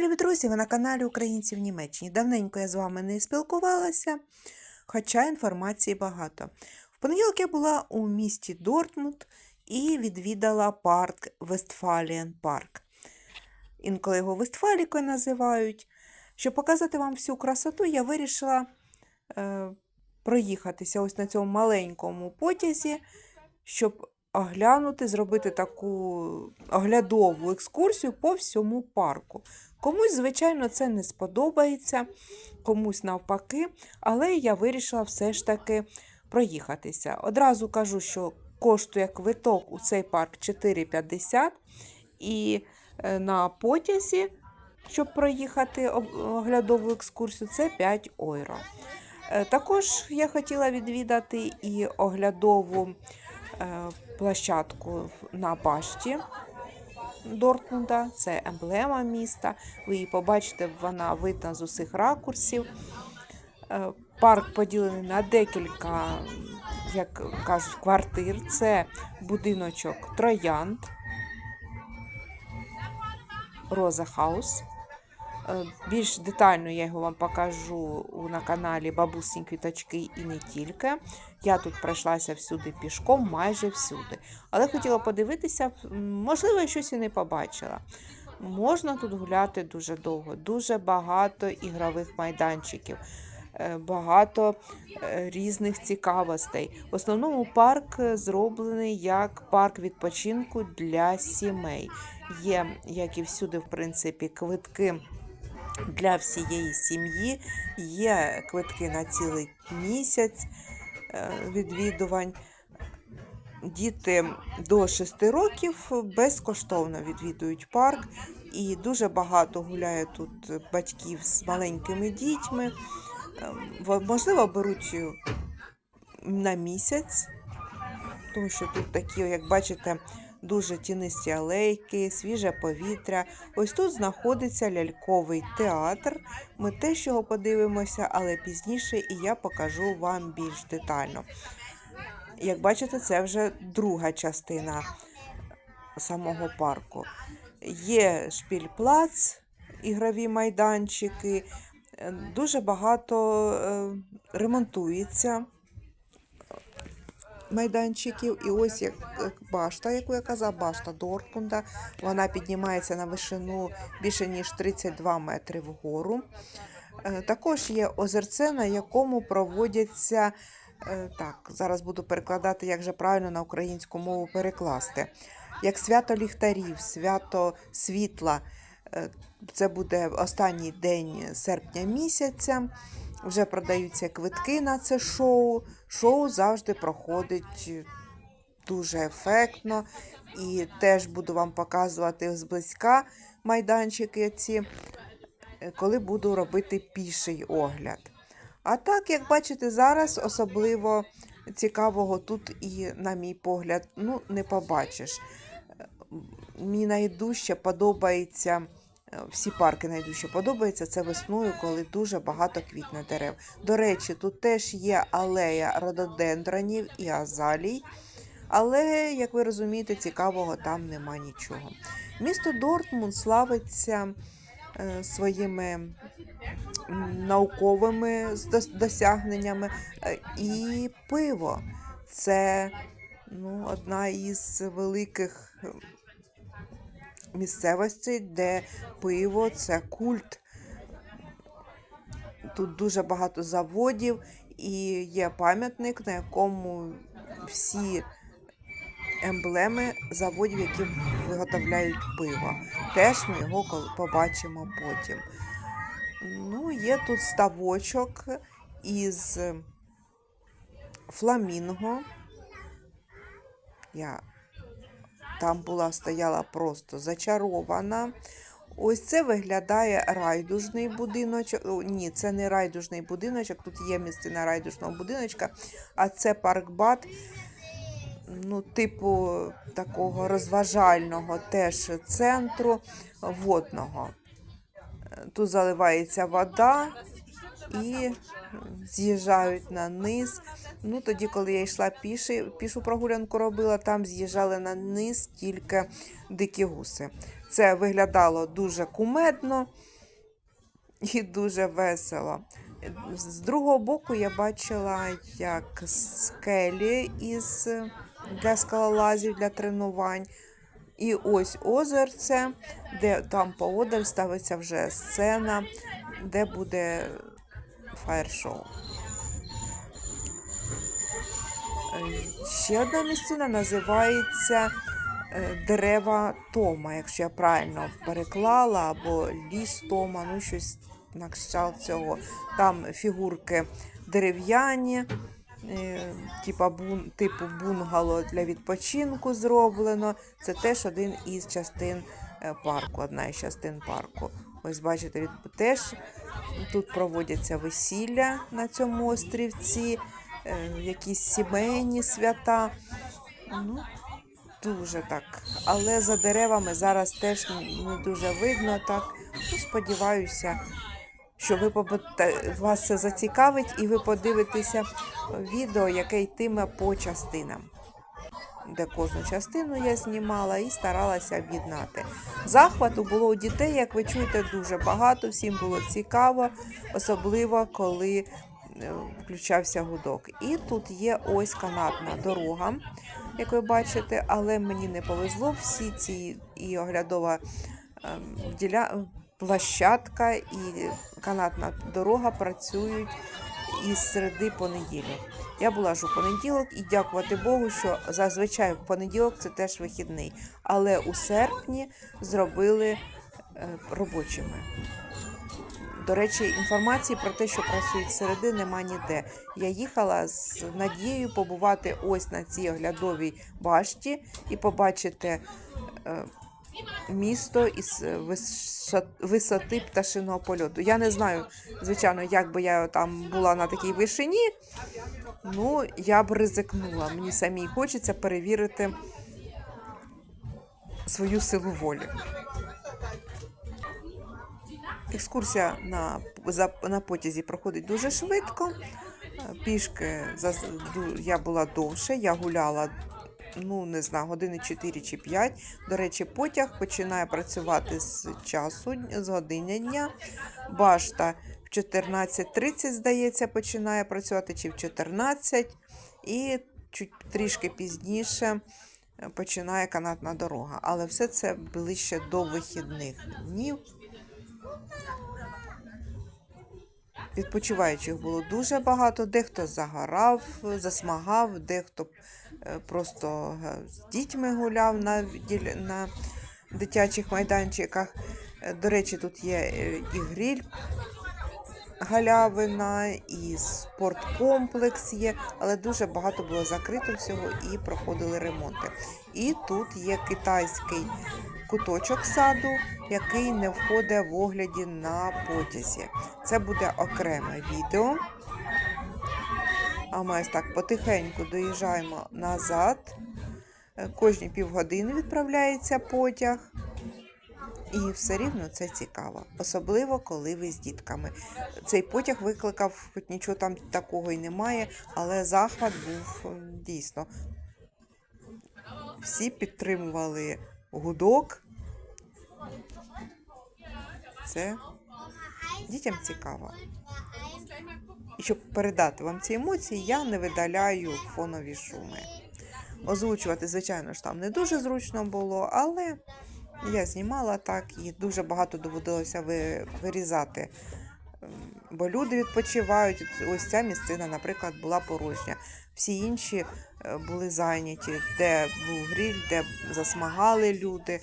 Любі друзі! Ви на каналі Українці в Німеччині. Давненько я з вами не спілкувалася, хоча інформації багато. В понеділок я була у місті Дортмунд і відвідала парк Вестфалієн Парк. Інколи його Вестфалікою називають. Щоб показати вам всю красоту, я вирішила е, проїхатися ось на цьому маленькому потязі, щоб оглянути, зробити таку оглядову екскурсію по всьому парку. Комусь, звичайно, це не сподобається, комусь навпаки, але я вирішила все ж таки проїхатися. Одразу кажу, що коштує квиток у цей парк 4,50 і е, на потязі, щоб проїхати оглядову екскурсію, це 5 євро. Е, Також я хотіла відвідати і оглядову площадку на башті Дортмунда. Це емблема міста. Ви її побачите, вона видна з усіх ракурсів. Е, Парк поділений на декілька, як кажуть, квартир. Це будиночок Троянд, Роза Хаус. Е, Більш детально я його вам покажу на каналі Бабусінь Квіточки і не тільки. Я тут пройшлася всюди пішком, майже всюди. Але хотіла подивитися, можливо, я щось і не побачила. Можна тут гуляти дуже довго, дуже багато ігрових майданчиків, е, багато е, різних цікавостей. В основному парк зроблений як парк відпочинку для сімей. Є, як і всюди, в принципі, квитки для всієї сім'ї, є квитки на цілий місяць е, відвідувань. Діти до 6 років безкоштовно відвідують парк, і дуже багато гуляє тут батьків з маленькими дітьми. Ем, Можливо, беруть е, на місяць, тому що тут такі, як бачите, дуже тінисті алейки, свіже повітря. Ось тут знаходиться ляльковий театр. Ми теж його подивимося, але пізніше і я покажу вам більш детально. Як бачите, це вже друга частина самого парку. Є шпільплац, ігрові майданчики, е, дуже багато е, ремонтується майданчиків. І ось як башта, яку я казав, башта Дортмунда. Вона піднімається на вишину більше ніж 32 метри вгору. Е, Також є озерце, на якому проводяться. е, Так, зараз буду перекладати, як же правильно на українську мову перекласти. Як свято ліхтарів, свято світла. Е, Це буде останній день серпня місяця. Вже продаються квитки на це шоу. Шоу завжди проходить дуже ефектно. І теж буду вам показувати зблизька майданчики ці, коли буду робити піший огляд. А так, як бачите, зараз особливо цікавого тут і, на мій погляд, ну, не побачиш. Мені найдужче подобається. Е, Всі парки найдужче подобаються це весною, коли дуже багато квітне дерев. До речі, тут теж є алея рододендронів і азалій, але, як ви розумієте, цікавого там нема нічого. Місто Дортмунд славиться е, своїми науковими досягненнями е, і пиво. Це ну, одна із великих місцевостей, де пиво це культ. Тут дуже багато заводів і є пам'ятник, на якому всі емблеми заводів, які виготовляють пиво. Теж ми його побачимо потім. Ну, є тут ставочок із фламінго. Я там була, стояла просто зачарована. Ось це виглядає райдужний будиночок. О, ні, це не райдужний будиночок, тут є місцина райдужного будиночка, а це парк-бат, ну, типу такого розважального теж центру водного. Тут заливається вода і з'їжджають на низ. Ну, тоді, коли я йшла піші, пішу прогулянку робила, там з'їжджали на низ тільки дикі гуси. Це виглядало дуже кумедно і дуже весело. З другого боку я бачила, як скелі із для скалолазів, для тренувань. І ось озерце, де там поодаль ставиться вже сцена, де буде фаєр-шоу. Е, Ще одна місцина називається е, Дерева Тома, якщо я правильно переклала, або ліс Тома, ну щось на кшталт цього. Там фігурки дерев'яні, е, типу бунгало для відпочинку зроблено. Це теж один із частин парку, одна із частин парку. Ось бачите, теж тут проводяться весілля на цьому острівці, е, якісь сімейні свята. Ну, дуже так. Але за деревами зараз теж не дуже видно так. Ну, сподіваюся, що ви вас це зацікавить і ви подивитеся відео, яке йтиме по частинам. Де кожну частину я знімала і старалася об'єднати. Захвату було у дітей, як ви чуєте, дуже багато, всім було цікаво, особливо коли е, включався гудок. І тут є ось канатна дорога, як ви бачите, але мені не повезло. Всі ці і оглядова ем, діля... площадка, і канатна дорога працюють із середи по неділю. Я була ж у понеділок і дякувати Богу, що зазвичай в понеділок це теж вихідний. Але у серпні зробили е, робочими. До речі, інформації про те, що працюють середи, нема ніде. Я їхала з надією побувати ось на цій оглядовій башті і побачити е, місто із висоти пташиного польоту. Я не знаю, звичайно, як би я там була на такій вишині. Ну, я б ризикнула. Мені самій хочеться перевірити свою силу волі. Екскурсія на, на потязі проходить дуже швидко. Е, Пішки я була довше, я гуляла, ну не знаю, години 4 чи 5. До речі, потяг починає працювати з часу, з години дня. Башта в 14.30, здається, починає працювати, чи в 14, і чуть трішки пізніше е, починає канатна дорога. Але все це ближче до вихідних днів. Відпочиваючих було дуже багато. Дехто загорав, засмагав, дехто просто е, з дітьми гуляв на, на дитячих майданчиках. Е, До речі, тут є е, і гриль галявина, і спорткомплекс є, але дуже багато було закрито всього і проходили ремонти. І тут є китайський куточок саду, який не входить в огляді на потязі. Це буде окреме відео. А ми ось так потихеньку доїжджаємо назад. Е, Кожні півгодини відправляється потяг. І все рівно це цікаво, особливо коли ви з дітками. Цей потяг викликав, хоч нічого там такого і немає, але захват був дійсно. Всі підтримували гудок. Це дітям цікаво. Щоб передати вам ці емоції, я не видаляю фонові шуми. Озвучувати, звичайно ж, там не дуже зручно було, але я знімала так і дуже багато доводилося вирізати. Ем, Бо люди відпочивають. Ось ця місцина, наприклад, була порожня. Всі інші е, були зайняті, де був гриль, де засмагали люди.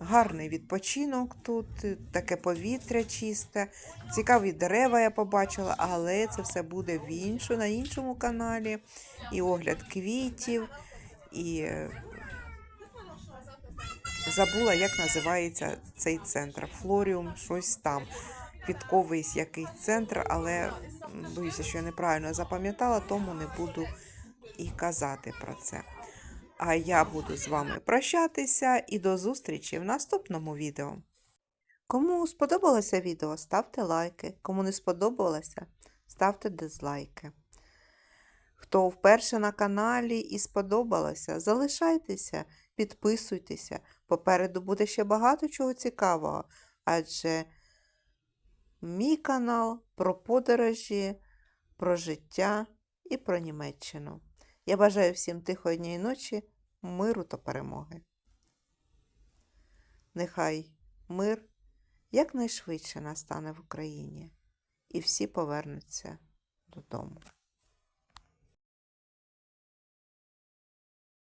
Гарний відпочинок тут, таке повітря чисте, цікаві дерева я побачила, але це все буде в іншу, на іншому каналі. І огляд квітів, і е, забула, як називається цей центр. Флоріум, щось там. Квітковий якийсь центр, але боюся, що я неправильно запам'ятала, тому не буду і казати про це. А я буду з вами прощатися і до зустрічі в наступному відео. Кому сподобалося відео, ставте лайки. Кому не сподобалося, ставте дизлайки. Хто вперше на каналі і сподобалося, залишайтеся, підписуйтеся. Попереду буде ще багато чого цікавого, адже мій канал про подорожі, про життя і про Німеччину. Я бажаю всім тихої дня ночі, миру та перемоги. Нехай мир якнайшвидше настане в Україні, і всі повернуться додому.